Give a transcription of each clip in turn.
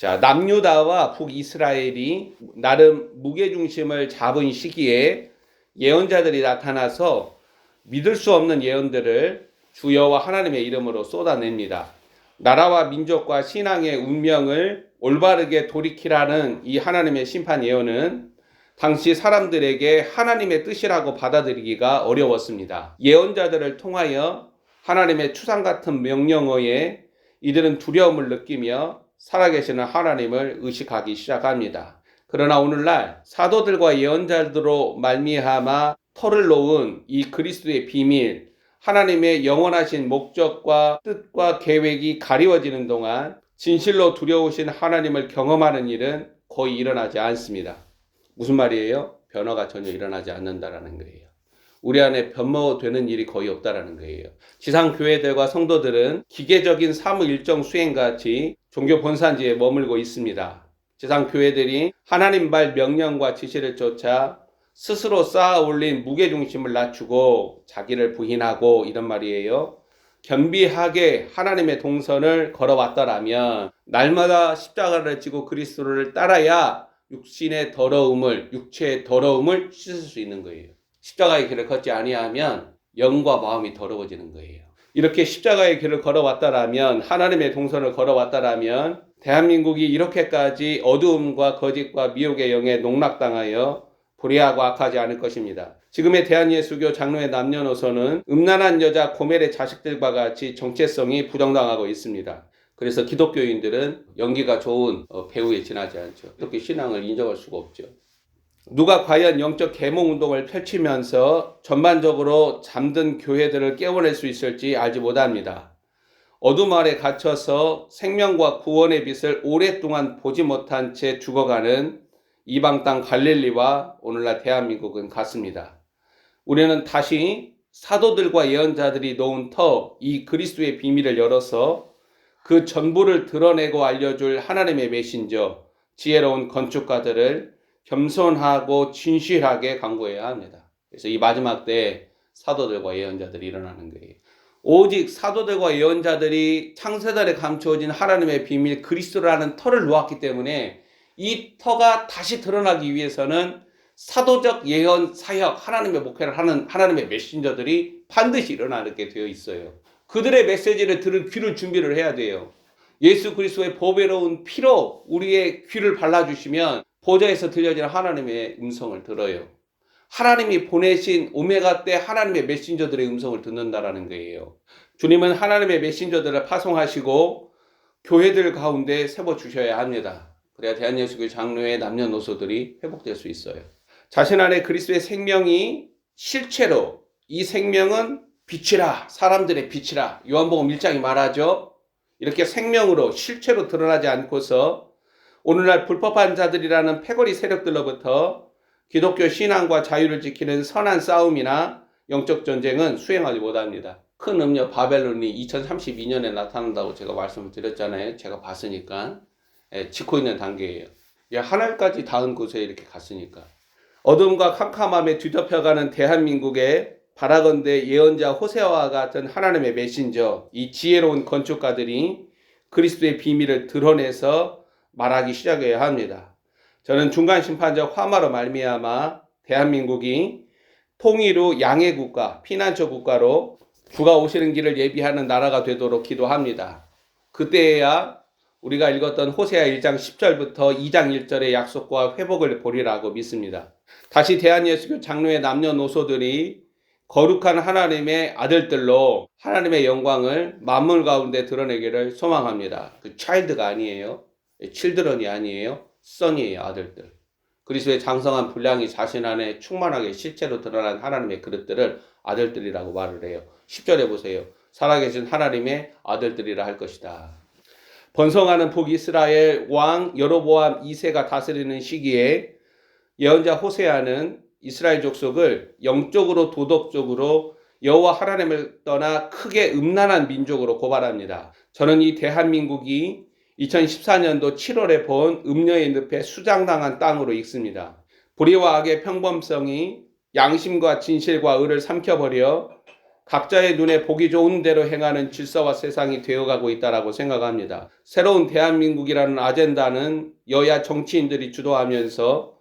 자, 남유다와 북이스라엘이 나름 무게중심을 잡은 시기에 예언자들이 나타나서 믿을 수 없는 예언들을 주 여호와 하나님의 이름으로 쏟아냅니다. 나라와 민족과 신앙의 운명을 올바르게 돌이키라는 이 하나님의 심판 예언은 당시 사람들에게 하나님의 뜻이라고 받아들이기가 어려웠습니다. 예언자들을 통하여 하나님의 추상 같은 명령어에 이들은 두려움을 느끼며 살아계시는 하나님을 의식하기 시작합니다. 그러나 오늘날 사도들과 예언자들로 말미암아 털을 놓은 이 그리스도의 비밀, 하나님의 영원하신 목적과 뜻과 계획이 가리워지는 동안 진실로 두려우신 하나님을 경험하는 일은 거의 일어나지 않습니다. 무슨 말이에요? 변화가 전혀 일어나지 않는다라는 거예요. 우리 안에 변모되는 일이 거의 없다라는 거예요. 지상 교회들과 성도들은 기계적인 사무 일정 수행 같이 종교 본산지에 머물고 있습니다. 지상 교회들이 하나님 발 명령과 지시를 쫓아 스스로 쌓아 올린 무게 중심을 낮추고 자기를 부인하고 이런 말이에요. 겸비하게 하나님의 동선을 걸어왔더라면 날마다 십자가를 지고 그리스도를 따라야 육신의 더러움을 육체의 더러움을 씻을 수 있는 거예요. 십자가의 길을 걷지 아니하면 영과 마음이 더러워지는 거예요. 이렇게 십자가의 길을 걸어왔다라면 하나님의 동선을 걸어왔다라면 대한민국이 이렇게까지 어두움과 거짓과 미혹의 영에 농락당하여 불의하고 악하지 않을 것입니다. 지금의 대한예수교 장로의 남녀노소는 음란한 여자 고멜의 자식들과 같이 정체성이 부정당하고 있습니다. 그래서 기독교인들은 연기가 좋은 어, 배우에 지나지 않죠. 그렇게 신앙을 인정할 수가 없죠. 누가 과연 영적 계몽 운동을 펼치면서 전반적으로 잠든 교회들을 깨워낼 수 있을지 알지 못합니다. 어둠 아래 갇혀서 생명과 구원의 빛을 오랫동안 보지 못한 채 죽어가는 이방 땅 갈릴리와 오늘날 대한민국은 같습니다. 우리는 다시 사도들과 예언자들이 놓은 터 이 그리스도의 비밀을 열어서 그 전부를 드러내고 알려줄 하나님의 메신저 지혜로운 건축가들을 겸손하고 진실하게 강구해야 합니다. 그래서 이 마지막 때 사도들과 예언자들이 일어나는 거예요. 오직 사도들과 예언자들이 창세달에 감추어진 하나님의 비밀 그리스도라는 터를 놓았기 때문에 이 터가 다시 드러나기 위해서는 사도적 예언 사역 하나님의 목회를 하는 하나님의 메신저들이 반드시 일어나게 되어 있어요. 그들의 메시지를 들을 귀를 준비를 해야 돼요. 예수 그리스도의 보배로운 피로 우리의 귀를 발라 주시면 보좌에서 들려지는 하나님의 음성을 들어요. 하나님이 보내신 오메가 때 하나님의 메신저들의 음성을 듣는다라는 거예요. 주님은 하나님의 메신저들을 파송하시고 교회들 가운데 세워 주셔야 합니다. 그래야 대한예수교 장로의 남녀노소들이 회복될 수 있어요. 자신 안에 그리스도의 생명이 실체로 이 생명은 빛이라 사람들의 빛이라 요한복음 1장이 말하죠. 이렇게 생명으로 실체로 드러나지 않고서 오늘날 불법한 자들이라는 패거리 세력들로부터 기독교 신앙과 자유를 지키는 선한 싸움이나 영적 전쟁은 수행하지 못합니다. 큰 음녀 바벨론이 2032년에 나타난다고 제가 말씀을 드렸잖아요. 제가 봤으니까. 예, 짓고 있는 단계예요. 예, 하늘까지 닿은 곳에 이렇게 갔으니까. 어둠과 캄캄함에 뒤덮여가는 대한민국의 바라건대 예언자 호세아와 같은 하나님의 메신저, 이 지혜로운 건축가들이 그리스도의 비밀을 드러내서 말하기 시작해야 합니다. 저는 중간 심판적 화마로 말미암아 대한민국이 통일후 양해 국가, 피난처 국가로 주가 오시는 길을 예비하는 나라가 되도록 기도합니다. 그때야 우리가 읽었던 호세아 1장 10절부터 2장 1절의 약속과 회복을 보리라고 믿습니다. 다시 대한예수교 장로의 남녀노소들이 거룩한 하나님의 아들들로 하나님의 영광을 만물 가운데 드러내기를 소망합니다. 그 차일드가 아니에요. 칠드런이 아니에요. 선이에요. 아들들. 그리스도의 장성한 분량이 자신 안에 충만하게 실제로 드러난 하나님의 그릇들을 아들들이라고 말을 해요. 10절에 보세요. 살아계신 하나님의 아들들이라 할 것이다. 번성하는 북 이스라엘 왕 여로보암 2세가 다스리는 시기에 예언자 호세아는 이스라엘 족속을 영적으로 도덕적으로 여호와 하나님을 떠나 크게 음란한 민족으로 고발합니다. 저는 이 대한민국이 2014년도 7월에 본 음녀의 늪에 수장당한 땅으로 읽습니다. 불의와 악의 평범성이 양심과 진실과 의를 삼켜버려 각자의 눈에 보기 좋은 대로 행하는 질서와 세상이 되어가고 있다라고 생각합니다. 새로운 대한민국이라는 아젠다는 여야 정치인들이 주도하면서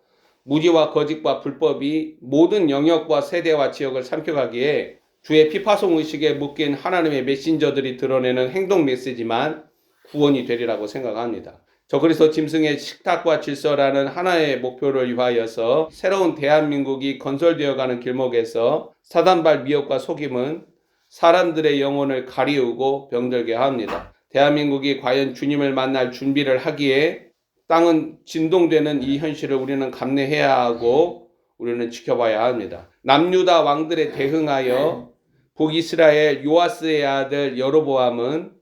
무지와 거짓과 불법이 모든 영역과 세대와 지역을 삼켜가기에 주의 피파송 의식에 묶인 하나님의 메신저들이 드러내는 행동 메시지만 구원이 되리라고 생각합니다. 저 그래서 짐승의 식탁과 질서라는 하나의 목표를 위하여서 새로운 대한민국이 건설되어가는 길목에서 사단발 미혹과 속임은 사람들의 영혼을 가리우고 병들게 합니다. 대한민국이 과연 주님을 만날 준비를 하기에 땅은 진동되는 이 현실을 우리는 감내해야 하고 우리는 지켜봐야 합니다. 남유다 왕들에 대응하여 북이스라엘 요아스의 아들 여로보암은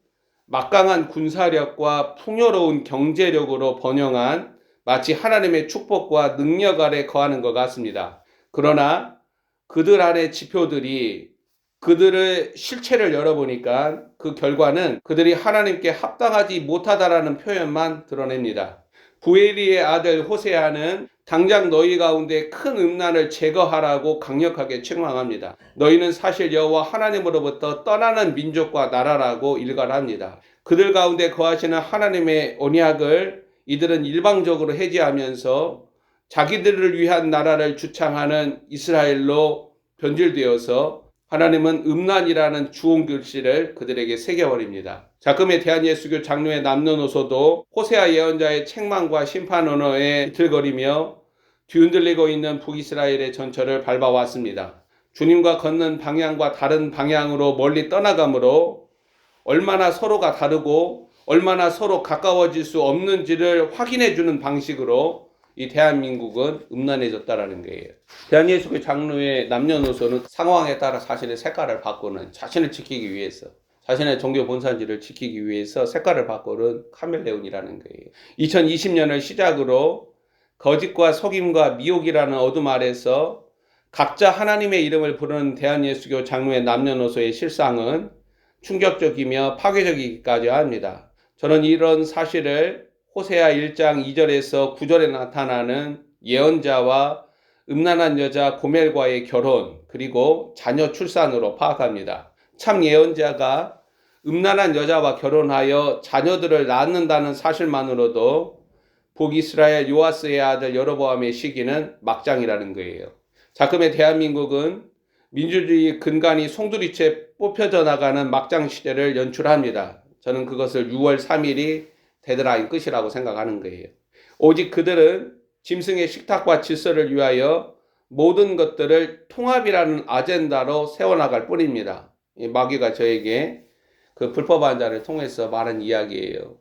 막강한 군사력과 풍요로운 경제력으로 번영한 마치 하나님의 축복과 능력 아래 거하는 것 같습니다. 그러나 그들 안의 지표들이 그들의 실체를 열어보니까 그 결과는 그들이 하나님께 합당하지 못하다라는 표현만 드러냅니다. 부에리의 아들 호세아는 당장 너희 가운데 큰 음란을 제거하라고 강력하게 책망합니다. 너희는 사실 여호와 하나님으로부터 떠나는 민족과 나라라고 일갈합니다. 그들 가운데 거하시는 하나님의 언약을 이들은 일방적으로 해지하면서 자기들을 위한 나라를 주창하는 이스라엘로 변질되어서 하나님은 음란이라는 주홍 글씨를 그들에게 새겨버립니다. 자금의 대한 예수교 장로의 남녀노소도 호세아 예언자의 책망과 심판 언어에 비틀거리며 뒤흔들리고 있는 북이스라엘의 전철을 밟아왔습니다. 주님과 걷는 방향과 다른 방향으로 멀리 떠나가므로 얼마나 서로가 다르고 얼마나 서로 가까워질 수 없는지를 확인해 주는 방식으로 이 대한민국은 음란해졌다라는 거예요. 대한예수교 장로의 남녀노소는 상황에 따라 자신의 색깔을 바꾸는 자신을 지키기 위해서 자신의 종교 본산지를 지키기 위해서 색깔을 바꾸는 카멜레온이라는 거예요. 2020년을 시작으로 거짓과 속임과 미혹이라는 어둠 아래서 각자 하나님의 이름을 부르는 대한예수교 장로의 남녀노소의 실상은 충격적이며 파괴적이기까지 합니다. 저는 이런 사실을 호세아 1장 2절에서 9절에 나타나는 예언자와 음란한 여자 고멜과의 결혼 그리고 자녀 출산으로 파악합니다. 참 예언자가 음란한 여자와 결혼하여 자녀들을 낳는다는 사실만으로도 북이스라엘 요아스의 아들 여로보암의 시기는 막장이라는 거예요. 자금의 대한민국은 민주주의 근간이 송두리째 뽑혀져 나가는 막장 시대를 연출합니다. 저는 그것을 6월 3일이 데드라인 끝이라고 생각하는 거예요. 오직 그들은 짐승의 식탁과 질서를 위하여 모든 것들을 통합이라는 아젠다로 세워나갈 뿐입니다. 마귀가 저에게 그 불법한 자를 통해서 말한 이야기예요.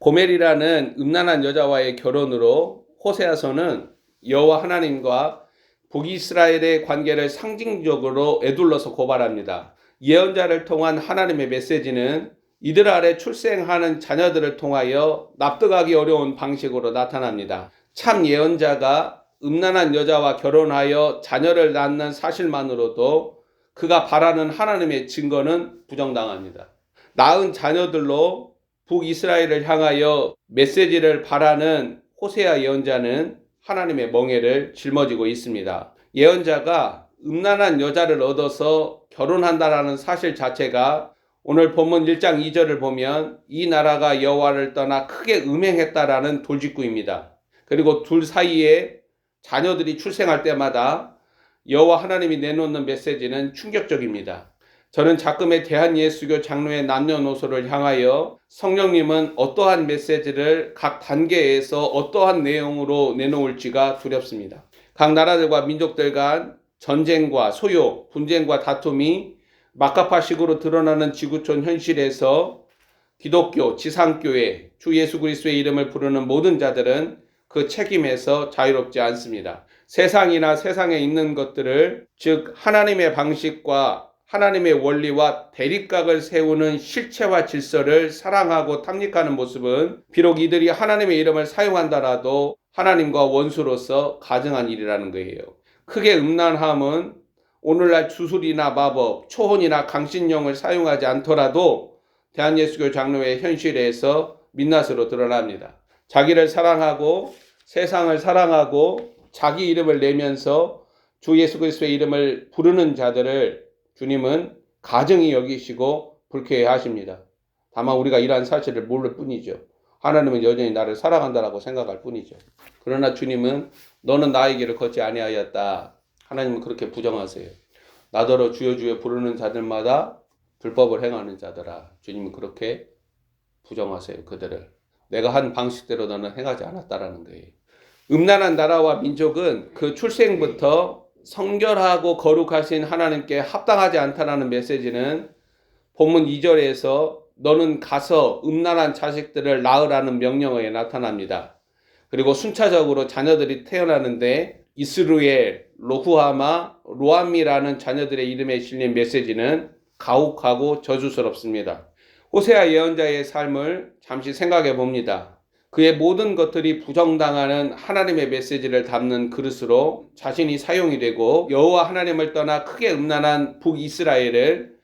고멜이라는 음란한 여자와의 결혼으로 호세아서는 여호와 하나님과 북이스라엘의 관계를 상징적으로 에둘러서 고발합니다. 예언자를 통한 하나님의 메시지는 이들 아래 출생하는 자녀들을 통하여 납득하기 어려운 방식으로 나타납니다. 참 예언자가 음란한 여자와 결혼하여 자녀를 낳는 사실만으로도 그가 바라는 하나님의 증거는 부정당합니다. 낳은 자녀들로 북이스라엘을 향하여 메시지를 바라는 호세아 예언자는 하나님의 멍에를 짊어지고 있습니다. 예언자가 음란한 여자를 얻어서 결혼한다라는 사실 자체가 오늘 본문 1장 2절을 보면 이 나라가 여호와를 떠나 크게 음행했다라는 돌직구입니다. 그리고 둘 사이에 자녀들이 출생할 때마다 여호와 하나님이 내놓는 메시지는 충격적입니다. 저는 자금의 대한예수교 장로의 남녀노소를 향하여 성령님은 어떠한 메시지를 각 단계에서 어떠한 내용으로 내놓을지가 두렵습니다. 각 나라들과 민족들 간 전쟁과 소요, 분쟁과 다툼이 막가파식으로 드러나는 지구촌 현실에서 기독교, 지상교회, 주 예수 그리스도의 이름을 부르는 모든 자들은 그 책임에서 자유롭지 않습니다. 세상이나 세상에 있는 것들을 즉 하나님의 방식과 하나님의 원리와 대립각을 세우는 실체와 질서를 사랑하고 탐닉하는 모습은 비록 이들이 하나님의 이름을 사용한다라도 하나님과 원수로서 가증한 일이라는 거예요. 크게 음란함은 오늘날 주술이나 마법, 초혼이나 강신령을 사용하지 않더라도 대한예수교 장로의 현실에서 민낯으로 드러납니다. 자기를 사랑하고 세상을 사랑하고 자기 이름을 내면서 주 예수 그리스도의 이름을 부르는 자들을 주님은 가정이 여기시고 불쾌해 하십니다. 다만 우리가 이러한 사실을 모를 뿐이죠. 하나님은 여전히 나를 사랑한다라고 생각할 뿐이죠. 그러나 주님은 너는 나의 길을 걷지 아니하였다. 하나님은 그렇게 부정하세요. 나더러 주여 주여 부르는 자들마다 불법을 행하는 자더라. 주님은 그렇게 부정하세요. 그들을. 내가 한 방식대로 너는 행하지 않았다라는 거예요. 음란한 나라와 민족은 그 출생부터 성결하고 거룩하신 하나님께 합당하지 않다라는 메시지는 본문 2절에서 너는 가서 음란한 자식들을 낳으라는 명령어에 나타납니다. 그리고 순차적으로 자녀들이 태어나는데 이스루엘, 로후하마, 로암미라는 자녀들의 이름에 실린 메시지는 가혹하고 저주스럽습니다. 호세아 예언자의 삶을 잠시 생각해 봅니다. 그의 모든 것들이 부정당하는 하나님의 메시지를 담는 그릇으로 자신이 사용이 되고 여호와 하나님을 떠나 크게 음란한 북이스라엘을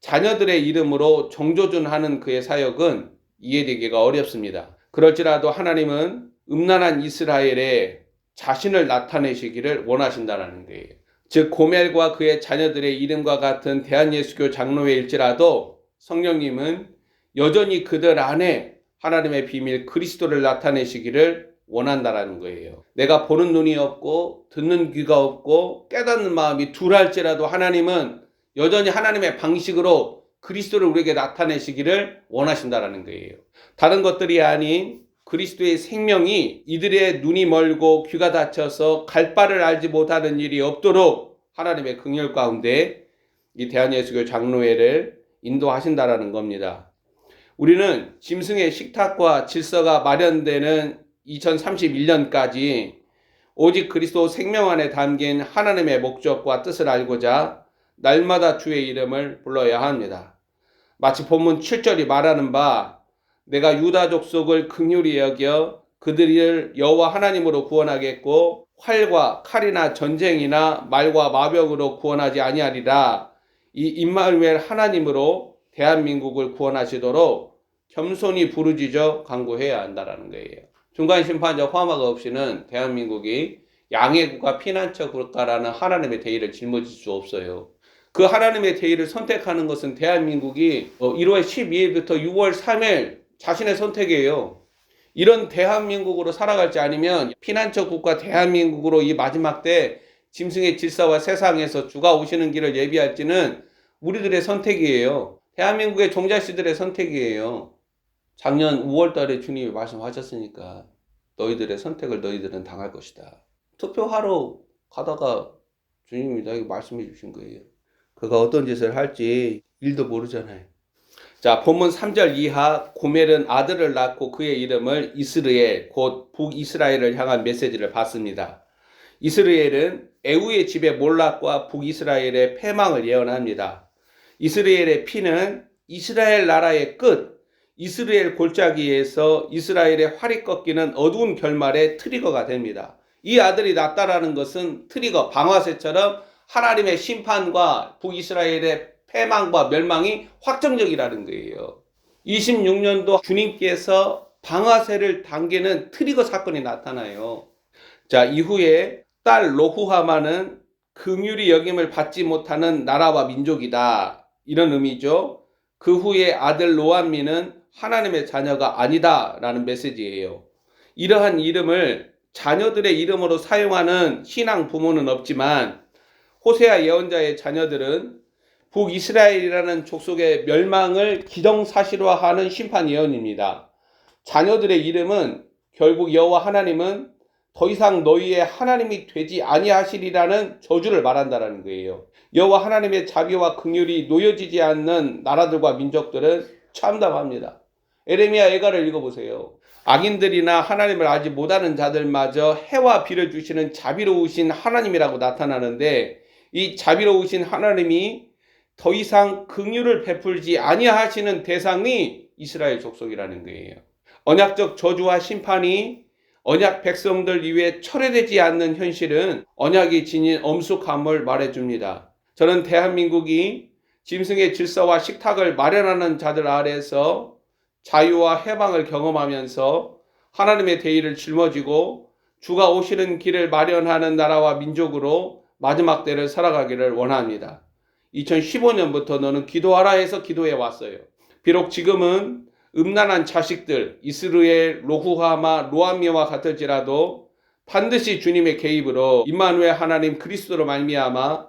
자녀들의 이름으로 정조준하는 그의 사역은 이해되기가 어렵습니다. 그럴지라도 하나님은 음란한 이스라엘에 자신을 나타내시기를 원하신다는 거예요. 즉 고멜과 그의 자녀들의 이름과 같은 대한예수교 장로회일지라도 성령님은 여전히 그들 안에 하나님의 비밀 그리스도를 나타내시기를 원한다라는 거예요. 내가 보는 눈이 없고 듣는 귀가 없고 깨닫는 마음이 둘할지라도 하나님은 여전히 하나님의 방식으로 그리스도를 우리에게 나타내시기를 원하신다라는 거예요. 다른 것들이 아닌 그리스도의 생명이 이들의 눈이 멀고 귀가 닫혀서 갈 바를 알지 못하는 일이 없도록 하나님의 긍휼 가운데 이 대한예수교 장로회를 인도하신다라는 겁니다. 우리는 짐승의 식탁과 질서가 마련되는 2031년까지 오직 그리스도 생명 안에 담긴 하나님의 목적과 뜻을 알고자 날마다 주의 이름을 불러야 합니다. 마치 본문 7절이 말하는 바 내가 유다 족속을 극률히 여겨 그들을 여호와 하나님으로 구원하겠고 활과 칼이나 전쟁이나 말과 마병으로 구원하지 아니하리라. 이 임마누엘 하나님으로 대한민국을 구원하시도록 겸손히 부르짖어 간구해야 한다라는 거예요. 중간 심판자 화마가 없이는 대한민국이 양해국가 피난처 국가라는 하나님의 대의를 짊어질 수 없어요. 그 하나님의 대의를 선택하는 것은 대한민국이 1월 12일부터 6월 3일 자신의 선택이에요. 이런 대한민국으로 살아갈지 아니면 피난처 국가 대한민국으로 이 마지막 때 짐승의 질서와 세상에서 주가 오시는 길을 예비할지는 우리들의 선택이에요. 대한민국의 종자씨들의 선택이에요. 작년 5월 달에 주님이 말씀하셨으니까 너희들의 선택을 너희들은 당할 것이다. 투표하러 가다가 주님이 나에게 말씀해 주신 거예요. 그가 어떤 짓을 할지 일도 모르잖아요. 자, 본문 3절 이하 고멜은 아들을 낳고 그의 이름을 이스르엘 곧 북이스라엘을 향한 메시지를 받습니다. 이스르엘은 에우의 집의 몰락과 북이스라엘의 패망을 예언합니다. 이스라엘의 피는 이스라엘 나라의 끝, 이스라엘 골짜기에서 이스라엘의 활이 꺾이는 어두운 결말의 트리거가 됩니다. 이 아들이 낳다라는 것은 트리거, 방아쇠처럼 하나님의 심판과 북이스라엘의 패망과 멸망이 확정적이라는 거예요. 26년도 주님께서 방아쇠를 당기는 트리거 사건이 나타나요. 자, 이후에 딸 로후하마는 긍휼히 여김을 받지 못하는 나라와 민족이다. 이런 의미죠. 그 후에 아들 로암미는 하나님의 자녀가 아니다라는 메시지예요. 이러한 이름을 자녀들의 이름으로 사용하는 신앙 부모는 없지만 호세아 예언자의 자녀들은 북이스라엘이라는 족속의 멸망을 기정사실화하는 심판 예언입니다. 자녀들의 이름은 결국 여호와 하나님은 더 이상 너희의 하나님이 되지 아니하시리라는 저주를 말한다라는 거예요. 여호와 하나님의 자비와 긍휼이 놓여지지 않는 나라들과 민족들은 참담합니다. 에레미야 애가를 읽어보세요. 악인들이나 하나님을 알지 못하는 자들마저 해와 비를 주시는 자비로우신 하나님이라고 나타나는데 이 자비로우신 하나님이 더 이상 긍휼을 베풀지 아니하시는 대상이 이스라엘 족속이라는 거예요. 언약적 저주와 심판이 언약 백성들 이외에 철회되지 않는 현실은 언약이 지닌 엄숙함을 말해줍니다. 저는 대한민국이 짐승의 질서와 식탁을 마련하는 자들 아래서 자유와 해방을 경험하면서 하나님의 대의를 짊어지고 주가 오시는 길을 마련하는 나라와 민족으로 마지막 때를 살아가기를 원합니다. 2015년부터 너는 기도하라 해서 기도해 왔어요. 비록 지금은 음란한 자식들 이스라엘 로후하마 로아미와 같을지라도 반드시 주님의 개입으로 임마누엘 하나님 그리스도로 말미암아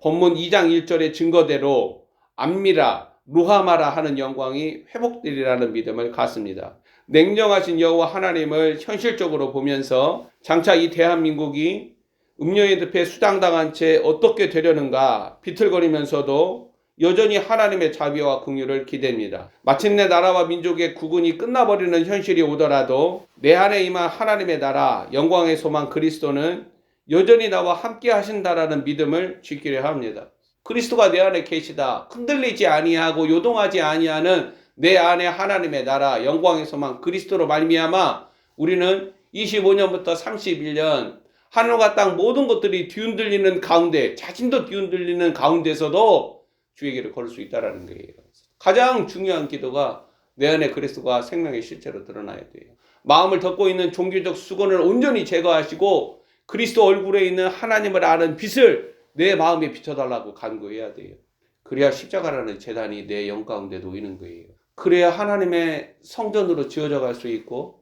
본문 2장 1절의 증거대로 암미라 루하마라 하는 영광이 회복되리라는 믿음을 갖습니다. 냉정하신 여호와 하나님을 현실적으로 보면서 장차 이 대한민국이 음료의 늪에 수당당한 채 어떻게 되려는가 비틀거리면서도 여전히 하나님의 자비와 긍휼을 기대입니다. 마침내 나라와 민족의 구분이 끝나버리는 현실이 오더라도 내 안에 임한 하나님의 나라 영광의 소망 그리스도는 여전히 나와 함께 하신다라는 믿음을 지키려 합니다. 그리스도가 내 안에 계시다. 흔들리지 아니하고 요동하지 아니하는 내 안에 하나님의 나라 영광의 소망 그리스도로 말미암아 우리는 25년부터 31년 하늘과 땅 모든 것들이 뒤흔들리는 가운데 자신도 뒤흔들리는 가운데서도 길을 걸을 수 있다라는 거예요. 가장 중요한 기도가 내 안에 그리스도가 생명의 실체로 드러나야 돼요. 마음을 덮고 있는 종교적 수건을 온전히 제거하시고 그리스도 얼굴에 있는 하나님을 아는 빛을 내 마음에 비춰달라고 간구해야 돼요. 그래야 십자가라는 재단이 내 영 가운데 놓이는 거예요. 그래야 하나님의 성전으로 지어져 갈 수 있고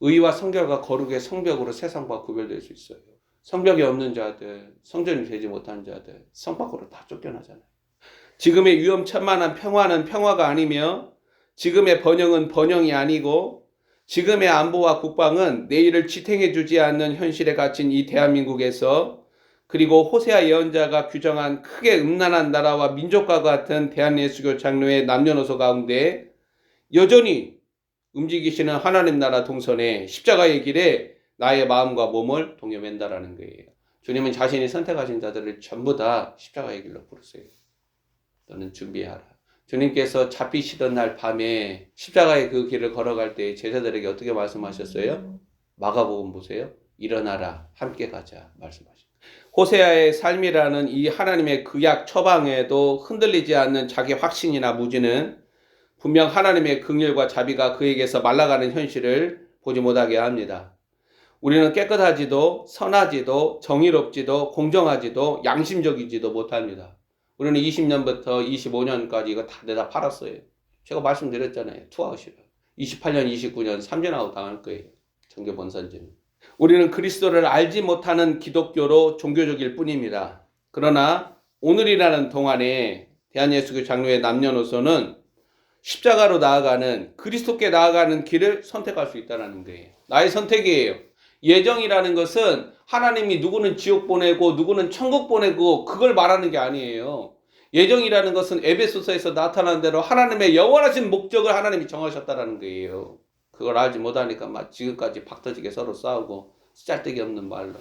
의와 성결과 거룩의 성벽으로 세상과 구별될 수 있어요. 성벽이 없는 자들, 성전이 되지 못한 자들, 성 밖으로 다 쫓겨나잖아요. 지금의 위험천만한 평화는 평화가 아니며 지금의 번영은 번영이 아니고 지금의 안보와 국방은 내일을 지탱해 주지 않는 현실에 갇힌 이 대한민국에서 그리고 호세아 예언자가 규정한 크게 음란한 나라와 민족과 같은 대한예수교 장로의 남녀노소 가운데 여전히 움직이시는 하나님 나라 동선에 십자가의 길에 나의 마음과 몸을 동여맨다라는 거예요. 주님은 자신이 선택하신 자들을 전부 다 십자가의 길로 부르세요. 너는 준비하라. 주님께서 잡히시던 날 밤에 십자가의 그 길을 걸어갈 때 제자들에게 어떻게 말씀하셨어요? 마가복음 보세요. 일어나라. 함께 가자. 말씀하십니다. 호세아의 삶이라는 이 하나님의 구약 처방에도 흔들리지 않는 자기 확신이나 무지는 분명 하나님의 긍휼과 자비가 그에게서 말라가는 현실을 보지 못하게 합니다. 우리는 깨끗하지도 선하지도 정의롭지도 공정하지도 양심적이지도 못합니다. 우리는 20년부터 25년까지 이거 다 내다 팔았어요. 제가 말씀드렸잖아요. 투아웃이라. 28년, 29년 3년 아웃 당할 거예요. 정교 본선지는. 우리는 그리스도를 알지 못하는 기독교로 종교적일 뿐입니다. 그러나 오늘이라는 동안에 대한예수교 장로의 남녀노소는 십자가로 나아가는 그리스도께 나아가는 길을 선택할 수 있다는 거예요. 나의 선택이에요. 예정이라는 것은 하나님이 누구는 지옥 보내고 누구는 천국 보내고 그걸 말하는 게 아니에요. 예정이라는 것은 에베소서에서 나타난 대로 하나님의 영원하신 목적을 하나님이 정하셨다는 거예요. 그걸 알지 못하니까 막 지금까지 박터지게 서로 싸우고 쓰잘데기 없는 말로.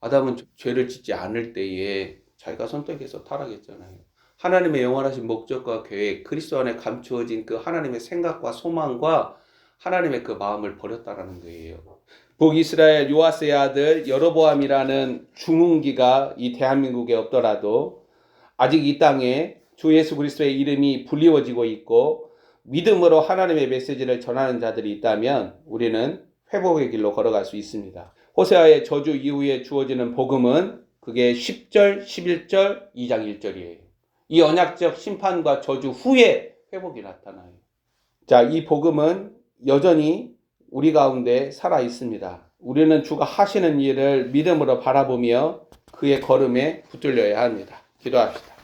아담은 죄를 짓지 않을 때에 자기가 선택해서 타락했잖아요. 하나님의 영원하신 목적과 계획, 그리스도 안에 감추어진 그 하나님의 생각과 소망과 하나님의 그 마음을 버렸다라는 거예요. 북이스라엘 요아스의 아들 여로보암이라는 중흥기가 이 대한민국에 없더라도 아직 이 땅에 주 예수 그리스도의 이름이 불리워지고 있고 믿음으로 하나님의 메시지를 전하는 자들이 있다면 우리는 회복의 길로 걸어갈 수 있습니다. 호세아의 저주 이후에 주어지는 복음은 그게 10절, 11절, 2장 1절이에요. 이 언약적 심판과 저주 후에 회복이 나타나요. 자, 이 복음은 여전히 우리 가운데 살아 있습니다. 우리는 주가 하시는 일을 믿음으로 바라보며 그의 걸음에 붙들려야 합니다. 기도합시다.